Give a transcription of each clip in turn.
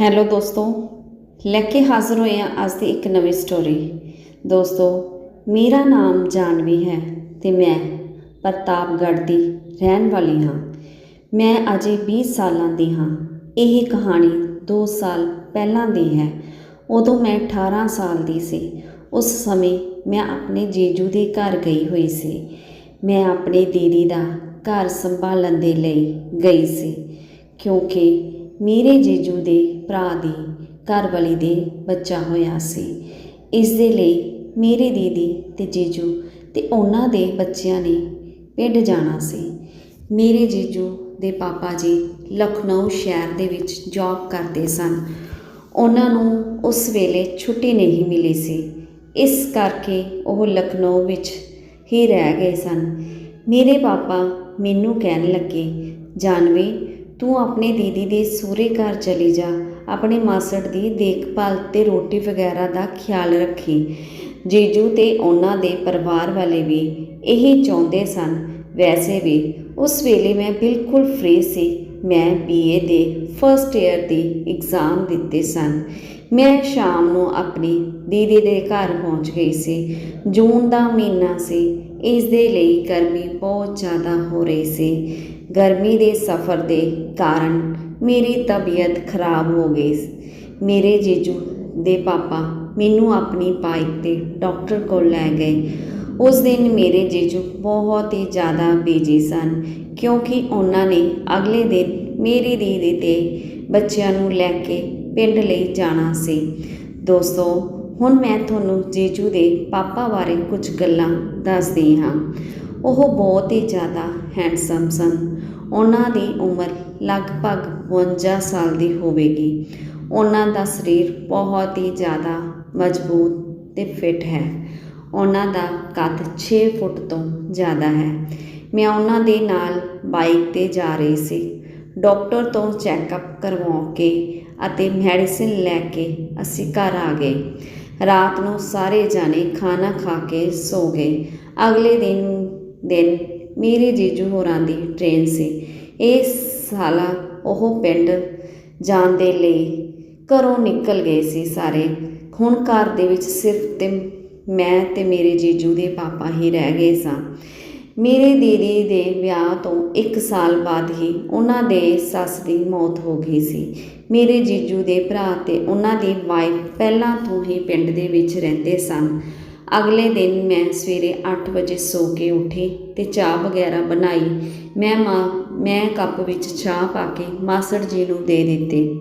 Hello ਦੋਸਤੋ, ਲੈ ਕੇ ਹਾਜ਼ਰ ਹੋਏ ਹਾਂ ਅੱਜ ਦੀ ਇੱਕ ਨਵੀਂ ਸਟੋਰੀ ਦੋਸਤੋ, ਮੇਰਾ ਨਾਮ ਜਾਨਵੀ ਹੈ ਤੇ ਮੈਂ ਪ੍ਰਤਾਪਗੜ੍ਹ ਦੀ ਰਹਿਣ ਵਾਲੀ ਹਾਂ। ਮੈਂ ਅਜੇ 20 ਸਾਲਾਂ ਦੀ ਹਾਂ। ਇਹ ਕਹਾਣੀ 2 ਸਾਲ ਪਹਿਲਾਂ ਦੀ ਹੈ। ਉਦੋਂ ਮੈਂ 18 ਸਾਲ ਦੀ ਸੀ। ਉਸ ਸਮੇਂ ਮੈਂ ਆਪਣੇ ਜੀਜੂ ਦੇ ਘਰ ਗਈ ਹੋਈ ਸੀ। ਮੈਂ ਆਪਣੀ ਦੀਦੀ ਦਾ ਘਰ ਸੰਭਾਲਣ ਦੇ ਲਈ ਗਈ ਸੀ। ਕਿਉਂਕਿ ਮੇਰੇ ਜੀਜੂ ਦੇ ਭਰਾ ਦੀ ਘਰਵਾਲੀ ਦੇ ਬੱਚਾ ਹੋਇਆ ਸੀ। ਇਸ ਦੇ ਲਈ ਮੇਰੇ ਦੀਦੀ ਤੇ ਜੀਜੂ ਤੇ ਉਹਨਾਂ ਦੇ ਬੱਚਿਆਂ ਨੇ ਪਿੰਡ ਜਾਣਾ ਸੀ। ਮੇਰੇ ਜੀਜੂ ਦੇ ਪਾਪਾ ਜੀ ਲਖਨਊ ਸ਼ਹਿਰ ਦੇ ਵਿੱਚ ਜੌਬ ਕਰਦੇ ਸਨ। ਉਹਨਾਂ ਨੂੰ ਉਸ ਵੇਲੇ ਛੁੱਟੀ ਨਹੀਂ ਮਿਲੀ ਸੀ। ਇਸ ਕਰਕੇ ਉਹ ਲਖਨਊ ਵਿੱਚ ਹੀ ਰਹਿ ਗਏ ਸਨ। ਮੇਰੇ ਪਾਪਾ ਮੈਨੂੰ ਕਹਿਣ ਲੱਗੇ, ਜਾਨਵੀ ਤੂੰ ਆਪਣੇ ਦੀਦੀ ਦੇ ਸੂਰੇ ਘਰ ਚਲੀ ਜਾ, ਆਪਣੇ ਮਾਸੜ ਦੀ ਦੇਖਭਾਲ ਤੇ ਰੋਟੀ ਵਗੈਰਾ ਦਾ ਖਿਆਲ ਰੱਖੀ। ਜੀਜੂ ਤੇ ਉਹਨਾਂ ਦੇ ਪਰਿਵਾਰ ਵਾਲੇ ਵੀ ਇਹੀ ਚਾਹੁੰਦੇ ਸਨ। ਵੈਸੇ ਵੀ ਉਸ ਵੇਲੇ ਮੈਂ ਬਿਲਕੁਲ ਫ੍ਰੀ ਸੀ। ਮੈਂ ਬੀਏ ਦੇ ਫਸਟ ਈਅਰ ਦੀ ਐਗਜ਼ਾਮ ਦਿੱਤੇ ਸਨ। ਮੈਂ ਸ਼ਾਮ ਨੂੰ ਆਪਣੀ ਦੀਦੀ ਦੇ ਘਰ ਪਹੁੰਚ ਗਈ ਸੀ। ਜੂਨ ਦਾ ਮਹੀਨਾ ਸੀ। ਇਸ ਦੇ ਲਈ ਗਰਮੀ ਬਹੁਤ ਜ਼ਿਆਦਾ ਹੋ ਰਹੀ ਸੀ। ਗਰਮੀ ਦੇ ਸਫ਼ਰ ਦੇ ਕਾਰਨ ਮੇਰੀ ਤਬੀਅਤ ਖਰਾਬ ਹੋ ਗਈ ਮੇਰੇ ਜੀਜੂ ਦੇ ਪਾਪਾ ਮੈਨੂੰ ਆਪਣੀ ਬਾਈਕ ਤੇ ਡਾਕਟਰ ਕੋਲ ਲੈ ਗਏ। ਉਸ ਦਿਨ ਮੇਰੇ ਜੀਜੂ ਬਹੁਤ ਹੀ ਜ਼ਿਆਦਾ ਬੀਜੀ ਸਨ ਕਿਉਂਕਿ ਉਹਨਾਂ ਨੇ ਅਗਲੇ ਦਿਨ ਮੇਰੀ ਦੀਦੀ ਤੇ ਬੱਚਿਆਂ ਨੂੰ ਲੈ ਕੇ ਪਿੰਡ ਲਈ ਜਾਣਾ ਸੀ। ਦੋਸਤੋ, ਹੁਣ ਮੈਂ ਤੁਹਾਨੂੰ ਜੀਜੂ ਦੇ ਪਾਪਾ ਬਾਰੇ ਕੁਝ ਗੱਲਾਂ ਦੱਸਦੀ ਹਾਂ। ਉਹ ਬਹੁਤ ਹੀ ਜ਼ਿਆਦਾ ਹੈਂਡਸਮ ਸਨ। ਉਹਨਾਂ ਦੀ ਉਮਰ ਲਗਭਗ 52 ਸਾਲ ਦੀ ਹੋਵੇਗੀ। ਉਹਨਾਂ ਦਾ ਸਰੀਰ ਬਹੁਤ ਹੀ ਜ਼ਿਆਦਾ ਮਜ਼ਬੂਤ ਤੇ ਫਿੱਟ ਹੈ। ਉਹਨਾਂ ਦਾ ਕੱਦ 6 ਫੁੱਟ ਤੋਂ ਜ਼ਿਆਦਾ ਹੈ। ਮੈਂ ਉਹਨਾਂ ਦੇ ਨਾਲ ਬਾਈਕ ਤੇ ਜਾ ਰਹੀ ਸੀ। ਡਾਕਟਰ ਤੋਂ ਚੈੱਕਅਪ ਕਰਵਾ ਕੇ ਅਤੇ ਮੈਡੀਸਿਨ ਲੈ ਕੇ ਅਸੀਂ ਘਰ ਆ ਗਏ। ਰਾਤ ਨੂੰ ਸਾਰੇ ਜਾਣੇ ਖਾਣਾ ਖਾ ਕੇ ਸੋ ਗਏ। ਅਗਲੇ ਦਿਨ ਦਿਨ ਮੇਰੇ ਜੀਜੂ ਹੋਰਾਂ ਦੀ ਟ੍ਰੇਨ ਸੀ। ਇਹ ਸਾਲਾ ਉਹ ਪਿੰਡ ਜਾਣ ਦੇ ਲਈ ਘਰੋਂ ਨਿਕਲ ਗਏ ਸੀ ਸਾਰੇ। ਹੁਣ ਘਰ ਦੇ ਵਿੱਚ ਸਿਰਫ ਤੇ ਮੈਂ ਤੇ ਮੇਰੇ ਜੀਜੂ ਦੇ ਪਾਪਾ ਹੀ ਰਹਿ ਗਏ ਸਾਂ। ਮੇਰੇ ਦੀਦੀ ਦੇ ਵਿਆਹ ਤੋਂ 1 ਸਾਲ ਬਾਅਦ ਹੀ ਉਹਨਾਂ ਦੇ ਸੱਸ ਦੀ ਮੌਤ ਹੋ ਗਈ ਸੀ। ਮੇਰੇ ਜੀਜੂ ਦੇ ਭਰਾ ਤੇ ਉਹਨਾਂ ਦੀ ਵਾਈਫ ਪਹਿਲਾਂ ਤੋਂ ਹੀ ਪਿੰਡ ਦੇ ਵਿੱਚ ਰਹਿੰਦੇ ਸਨ। ਅਗਲੇ ਦਿਨ ਮੈਂ ਸਵੇਰੇ 8 ਵਜੇ ਸੋ ਕੇ ਉੱਠੀ ਤੇ ਚਾਹ ਵਗੈਰਾ ਬਣਾਈ। ਮੈਂ ਮਾਂ, ਮੈਂ ਕੱਪ ਵਿੱਚ ਚਾਹ ਪਾ ਕੇ ਮਾਸੜ ਜੀ ਨੂੰ ਦੇ ਦਿੱਤੀ।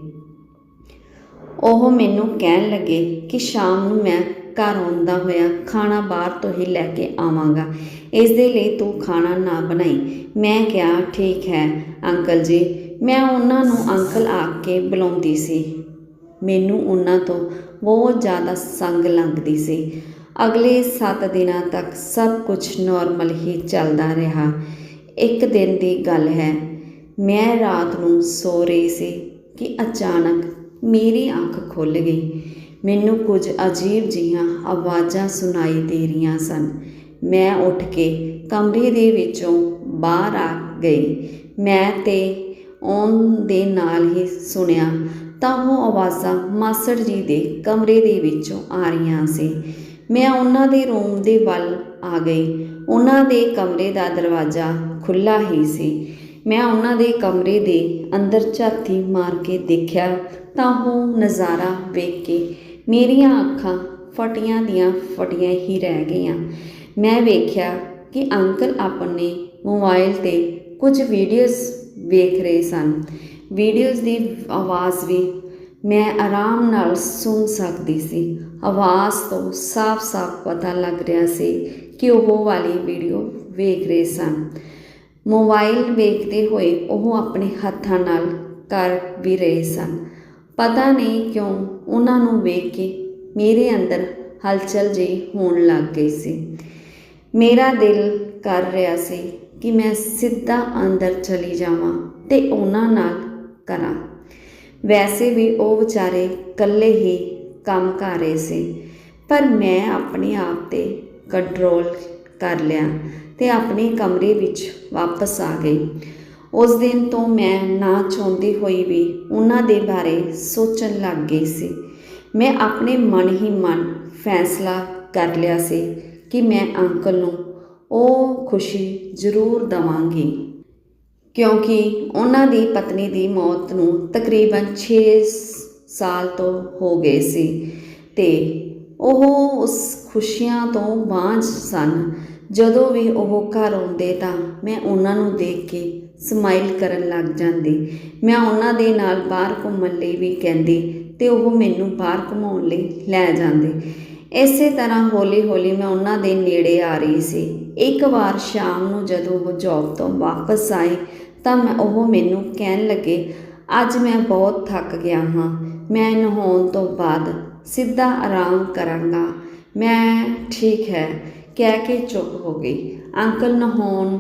ਉਹ ਮੈਨੂੰ ਕਹਿਣ ਲੱਗੇ ਕਿ ਸ਼ਾਮ ਨੂੰ ਮੈਂ ਘਰ ਆਉਂਦਾ ਹੋਇਆ ਖਾਣਾ ਬਾਹਰ ਤੋਂ ਹੀ ਲੈ ਕੇ ਆਵਾਂਗਾ। ਇਸ ਦੇ ਲਈ ਤੂੰ ਖਾਣਾ ਨਾ ਬਣਾਈ। ਮੈਂ ਕਿਹਾ, ਠੀਕ ਹੈ ਅੰਕਲ ਜੀ। ਮੈਂ ਉਹਨਾਂ ਨੂੰ ਅੰਕਲ ਆ ਕੇ ਬੁਲਾਉਂਦੀ ਸੀ। ਮੈਨੂੰ ਉਹਨਾਂ ਤੋਂ ਬਹੁਤ ਜ਼ਿਆਦਾ ਸੰਗ ਲੱਗਦੀ ਸੀ। ਅਗਲੇ 7 ਦਿਨਾਂ ਤੱਕ ਸਭ ਕੁਝ ਨਾਰਮਲ ਹੀ ਚੱਲਦਾ ਰਿਹਾ। ਇੱਕ ਦਿਨ ਦੀ ਗੱਲ ਹੈ, ਮੈਂ ਰਾਤ ਨੂੰ ਸੋ ਰਹੀ ਸੀ ਕਿ ਅਚਾਨਕ ਮੇਰੀ ਅੱਖ ਖੁੱਲ ਗਈ। ਮੈਨੂੰ ਕੁਝ ਅਜੀਬ ਜਿਹੀਆਂ ਆਵਾਜ਼ਾਂ ਸੁਣਾਈ ਦੇ ਰਹੀਆਂ ਸਨ। ਮੈਂ ਉੱਠ ਕੇ ਕਮਰੇ ਦੇ ਵਿੱਚੋਂ ਬਾਹਰ ਆ ਗਈ। ਮੈਂ ਤੇ ਆਉਣ ਦੇ ਨਾਲ ਹੀ ਸੁਣਿਆ, ਤਾਂ ਉਹ ਆਵਾਜ਼ਾਂ ਮਾਸੜ ਜੀ ਦੇ ਕਮਰੇ ਦੇ ਵਿੱਚੋਂ ਆ ਰਹੀਆਂ ਸੀ। ਮੈਂ ਉਹਨਾਂ ਦੇ ਰੂਮ ਦੇ ਵੱਲ ਆ ਗਈ। ਉਹਨਾਂ ਦੇ ਕਮਰੇ ਦਾ ਦਰਵਾਜ਼ਾ ਖੁੱਲਾ ਹੀ ਸੀ। ਮੈਂ ਉਹਨਾਂ ਦੇ ਕਮਰੇ ਦੇ ਅੰਦਰ ਝਾਤੀ ਮਾਰ ਕੇ ਦੇਖਿਆ ਤਾਂ ਉਹ ਨਜ਼ਾਰਾ ਵੇਖ ਕੇ ਮੇਰੀਆਂ ਅੱਖਾਂ ਫਟੀਆਂ ਦੀਆਂ ਫਟੀਆਂ ਹੀ ਰਹਿ ਗਈਆਂ। ਮੈਂ ਵੇਖਿਆ ਕਿ ਅੰਕਲ ਆਪਣੇ ਮੋਬਾਈਲ ਤੇ ਕੁਝ ਵੀਡੀਓਜ਼ ਵੇਖ ਰਹੇ ਸਨ। ਵੀਡੀਓਜ਼ ਦੀ ਆਵਾਜ਼ ਵੀ ਮੈਂ ਆਰਾਮ ਨਾਲ ਸੁਣ ਸਕਦੀ ਸੀ। ਆਵਾਜ਼ ਤੋਂ ਸਾਫ਼-ਸਾਫ਼ ਪਤਾ ਲੱਗ ਰਿਹਾ ਸੀ ਕਿ ਉਹ ਵਾਲੀ ਵੀਡੀਓ ਵੇਖ ਰਹੇ ਸਨ। ਮੋਬਾਈਲ ਵੇਖਦੇ ਹੋਏ ਉਹ ਆਪਣੇ ਹੱਥਾਂ ਨਾਲ ਕਰ ਵੀ ਰਹੇ ਸਨ। ਪਤਾ ਨਹੀਂ ਕਿਉਂ ਉਹਨਾਂ ਨੂੰ ਵੇਖ ਕੇ ਮੇਰੇ ਅੰਦਰ ਹਲਚਲ ਜਿਹੀ ਹੋਣ ਲੱਗ ਗਈ ਸੀ। ਮੇਰਾ ਦਿਲ ਕਰ ਰਿਹਾ ਸੀ ਕਿ ਮੈਂ ਸਿੱਧਾ ਅੰਦਰ ਚਲੀ ਜਾਵਾਂ ਤੇ ਉਹਨਾਂ ਨਾਲ ਕਰਾਂ। ਵੈਸੇ ਵੀ ਉਹ ਵਿਚਾਰੇ ਇਕੱਲੇ ਹੀ ਕੰਮ ਕਰ ਰਹੇ ਸੀ, ਪਰ ਮੈਂ ਆਪਣੇ ਆਪ ਤੇ ਕੰਟਰੋਲ ਕਰ ਲਿਆ ਤੇ ਆਪਣੇ ਕਮਰੇ ਵਿੱਚ ਵਾਪਸ ਆ ਗਈ। ਉਸ ਦਿਨ ਤੋਂ ਮੈਂ ਨਾ ਚਾਹੁੰਦੀ ਹੋਈ ਵੀ ਉਹਨਾਂ ਦੇ ਬਾਰੇ ਸੋਚਣ ਲੱਗ ਗਈ ਸੀ। ਮੈਂ ਆਪਣੇ ਮਨ ਹੀ ਮਨ ਫੈਸਲਾ ਕਰ ਲਿਆ ਸੀ ਕਿ ਮੈਂ ਅੰਕਲ ਨੂੰ ਉਹ ਖੁਸ਼ੀ ਜ਼ਰੂਰ ਦਵਾਂਗੀ। ਕਿਉਂਕਿ ਉਹਨਾਂ ਦੀ ਪਤਨੀ ਦੀ ਮੌਤ ਨੂੰ ਤਕਰੀਬਨ 6 ਸਾਲ ਤੋਂ ਹੋ ਗਏ ਸੀ ਤੇ ਉਹ ਉਸ ਖੁਸ਼ੀਆਂ ਤੋਂ ਬਾਂਝ ਸਨ। ਜਦੋਂ ਵੀ ਉਹ ਘਰ ਆਉਂਦੇ ਤਾਂ ਮੈਂ ਉਹਨਾਂ ਨੂੰ ਦੇਖ ਕੇ ਸਮਾਈਲ ਕਰਨ ਲੱਗ ਜਾਂਦੀ। ਮੈਂ ਉਹਨਾਂ ਦੇ ਨਾਲ ਬਾਹਰ ਘੁੰਮਣ ਲਈ ਵੀ ਕਹਿੰਦੀ ਤੇ ਉਹ ਮੈਨੂੰ ਬਾਹਰ ਘੁਮਾਉਣ ਲਈ ਲੈ ਜਾਂਦੇ। ਇਸੇ ਤਰ੍ਹਾਂ ਹੌਲੀ-ਹੌਲੀ ਮੈਂ ਉਹਨਾਂ ਦੇ ਨੇੜੇ ਆ ਰਹੀ ਸੀ। ਇੱਕ ਵਾਰ ਸ਼ਾਮ ਨੂੰ ਜਦੋਂ ਉਹ ਜੌਬ ਤੋਂ ਵਾਪਸ ਆਏ ਤਾਂ ਮੈਂ ਉਹ ਮੈਨੂੰ ਕਹਿਣ ਲੱਗੇ, ਅੱਜ ਮੈਂ ਬਹੁਤ ਥੱਕ ਗਿਆ ਹਾਂ। ਮੈਂ ਨਹਾਉਣ ਤੋਂ ਬਾਅਦ ਸਿੱਧਾ ਆਰਾਮ ਕਰਾਂਗਾ। ਮੈਂ ਠੀਕ ਹੈ। ਕਹਿ ਕੇ ਚੁੱਪ ਹੋ ਗਈ। ਅੰਕਲ ਨਹਾਉਣ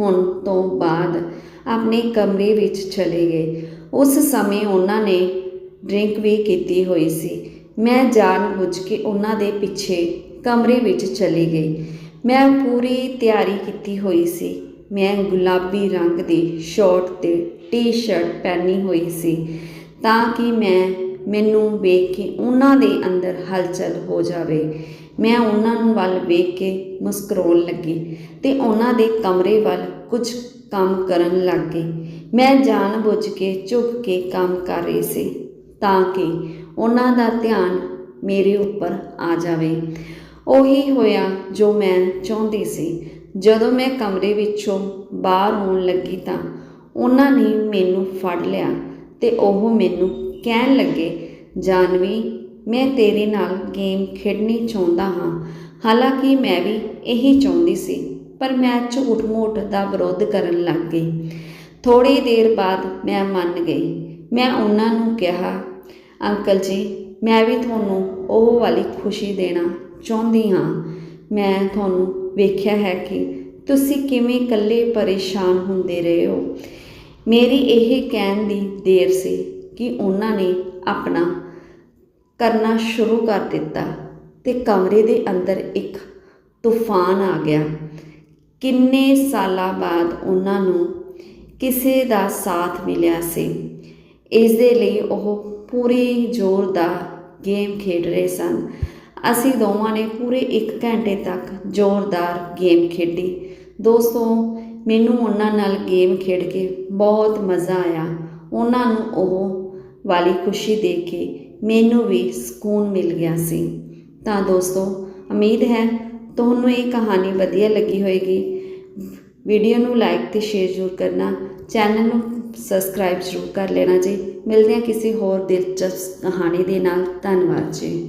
ਹੁਣ ਤੋਂ ਬਾਅਦ ਆਪਣੇ ਕਮਰੇ ਵਿੱਚ ਚਲੇ ਗਏ। ਉਸ ਸਮੇਂ ਉਹਨਾਂ ਨੇ ਡਰਿੰਕ ਵੀ ਕੀਤੀ ਹੋਈ ਸੀ। ਮੈਂ ਜਾਣ ਬੁੱਝ ਕੇ ਉਹਨਾਂ ਦੇ ਪਿੱਛੇ ਕਮਰੇ ਵਿੱਚ ਚਲੀ ਗਈ। ਮੈਂ ਪੂਰੀ ਤਿਆਰੀ ਕੀਤੀ ਹੋਈ ਸੀ। ਮੈਂ ਗੁਲਾਬੀ ਰੰਗ ਦੀ ਸ਼ਾਰਟ ਤੇ ਟੀ-ਸ਼ਰਟ ਪਹਿਨੀ ਹੋਈ ਸੀ ਤਾਂ ਕਿ ਮੈਂ ਮੈਨੂੰ ਵੇਖ ਕੇ ਉਹਨਾਂ ਦੇ ਅੰਦਰ ਹਲਚਲ ਹੋ ਜਾਵੇ। ਮੈਂ ਉਹਨਾਂ ਨੂੰ ਵੱਲ ਵੇਖ ਕੇ ਮੁਸਕਰਾਉਣ ਲੱਗੀ ਤੇ ਉਹਨਾਂ ਦੇ ਕਮਰੇ ਵੱਲ ਕੁਝ ਕੰਮ ਕਰਨ ਲੱਗ ਗਈ। ਮੈਂ ਜਾਣ ਬੁੱਝ ਕੇ ਝੁਕ ਕੇ ਕੰਮ ਕਰ ਰਹੀ ਸੀ ਤਾਂ ਕਿ ਉਹਨਾਂ ਦਾ ਧਿਆਨ ਮੇਰੇ ਉੱਪਰ ਆ ਜਾਵੇ। ਉਹੀ ਹੋਇਆ ਜੋ ਮੈਂ ਚਾਹੁੰਦੀ ਸੀ। ਜਦੋਂ ਮੈਂ ਕਮਰੇ ਵਿੱਚੋਂ ਬਾਹਰ ਆਉਣ ਲੱਗੀ ਤਾਂ ਉਹਨਾਂ ਨੇ ਮੈਨੂੰ ਫੜ ਲਿਆ ਤੇ ਉਹ ਮੈਨੂੰ ਕਹਿਣ ਲੱਗੇ, ਜਾਨਵੀ, ਮੈਂ ਤੇਰੇ ਨਾਲ ਗੇਮ ਖੇਡਣੀ ਚਾਹੁੰਦਾ ਹਾਂ। ਹਾਲਾਂਕਿ ਮੈਂ ਵੀ ਇਹੀ ਚਾਹੁੰਦੀ ਸੀ, ਪਰ ਮੈਂ ਝੂਠ ਮੂਠ ਦਾ ਵਿਰੋਧ ਕਰਨ ਲੱਗ ਗਈ। ਥੋੜੀ ਦੇਰ ਬਾਅਦ ਮੈਂ ਮੰਨ ਗਈ। ਮੈਂ ਉਹਨਾਂ ਨੂੰ ਕਿਹਾ, ਅੰਕਲ ਜੀ, ਮੈਂ ਵੀ ਤੁਹਾਨੂੰ ਉਹ ਵਾਲੀ ਖੁਸ਼ੀ ਦੇਣਾ ਚਾਹੁੰਦੀ ਹਾਂ। ਮੈਂ ਤੁਹਾਨੂੰ ਵੇਖਿਆ ਹੈ ਕਿ ਤੁਸੀਂ ਕਿਵੇਂ ਇਕੱਲੇ ਪਰੇਸ਼ਾਨ ਹੁੰਦੇ ਰਹੇ ਹੋ। ਮੇਰੀ ਇਹ ਕਹਿਣ ਦੀ ਦੇਰ ਸੀ ਕਿ ਉਹਨਾਂ ਨੇ ਆਪਣਾ ਕਰਨਾ ਸ਼ੁਰੂ ਕਰ ਦਿੱਤਾ ਤੇ ਕਮਰੇ ਦੇ ਅੰਦਰ ਇੱਕ ਤੂਫਾਨ ਆ ਗਿਆ। ਕਿੰਨੇ ਸਾਲਾਂ ਬਾਅਦ ਉਹਨਾਂ ਨੂੰ ਕਿਸੇ ਦਾ ਸਾਥ ਮਿਲਿਆ ਸੀ। ਇਸ ਦੇ ਲਈ ਉਹ ਪੂਰੀ ਜ਼ੋਰਦਾਰ ਗੇਮ ਖੇਡ ਰਹੇ ਸਨ। ਅਸੀਂ ਦੋਵਾਂ ਨੇ ਪੂਰੇ 1 ਘੰਟੇ ਤੱਕ ਜ਼ੋਰਦਾਰ ਗੇਮ ਖੇਡੀ। ਦੋਸਤੋ, ਮੈਨੂੰ ਉਹਨਾਂ ਨਾਲ ਗੇਮ ਖੇਡ ਕੇ ਬਹੁਤ ਮਜ਼ਾ ਆਇਆ। ਉਹਨਾਂ ਨੂੰ ਉਹ ਵਾਲੀ ਖੁਸ਼ੀ ਦੇਖ ਕੇ ਮੈਨੂੰ ਵੀ ਸਕੂਨ ਮਿਲ ਗਿਆ ਸੀ। ਤਾਂ ਦੋਸਤੋ, ਉਮੀਦ ਹੈ ਤੁਹਾਨੂੰ ਇਹ ਕਹਾਣੀ ਵਧੀਆ ਲੱਗੀ ਹੋਵੇਗੀ ਵੀਡੀਓ ਨੂੰ ਲਾਈਕ ਤੇ ਸ਼ੇਅਰ ਜ਼ਰੂਰ ਕਰਨਾ। ਚੈਨਲ ਨੂੰ ਸਬਸਕ੍ਰਾਈਬ ਜ਼ਰੂਰ ਕਰ ਲੈਣਾ ਜੀ। ਮਿਲਦੇ ਹਾਂ ਕਿਸੇ ਹੋਰ ਦਿਲਚਸਪ ਕਹਾਣੀ ਦੇ ਨਾਲ। ਧੰਨਵਾਦ ਜੀ।